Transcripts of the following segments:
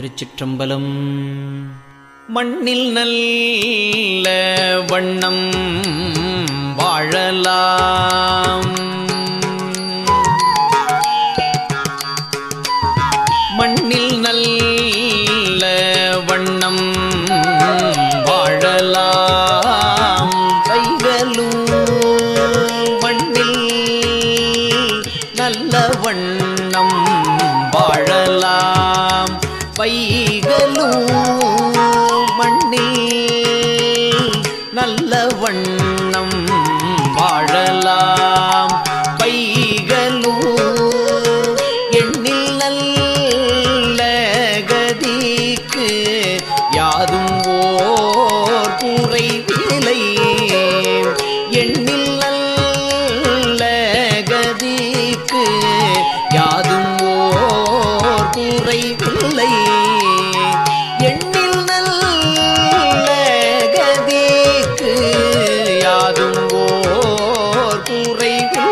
திருச்சிற்றம்பலம். மண்ணில் நல்ல வண்ணம் வாழலாம். மண்ணில் நல்ல வண்ணம் வாழலாம். கைகளும் மண்ணில் நல்ல வண்ணம் வாழலாம். பைகளும் மண்ணில் நல்ல வண்ணம் வாழலாம். பைகளும் எண்ணில் நல்ல கதிக்கு யாதும் ஓர் குறை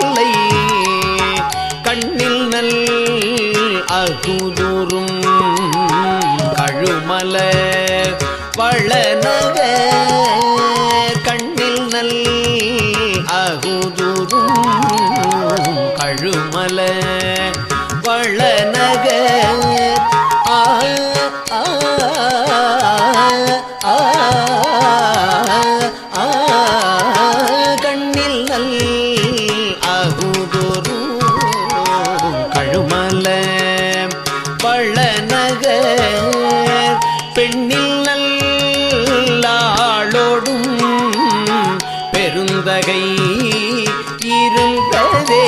மாலை கண்ணில் நல் அகுதூரும் கழுமல பழநக கண்ணில் நல் அகுதூரும் கழுமல பழநக ஆ ஆ ஆ ஆ கண்ணில் நல் நாள்தோறும் கழுமல வளநகர் பெண்ணில் நல்லாளோடும் பெருந்தகை இருந்ததே.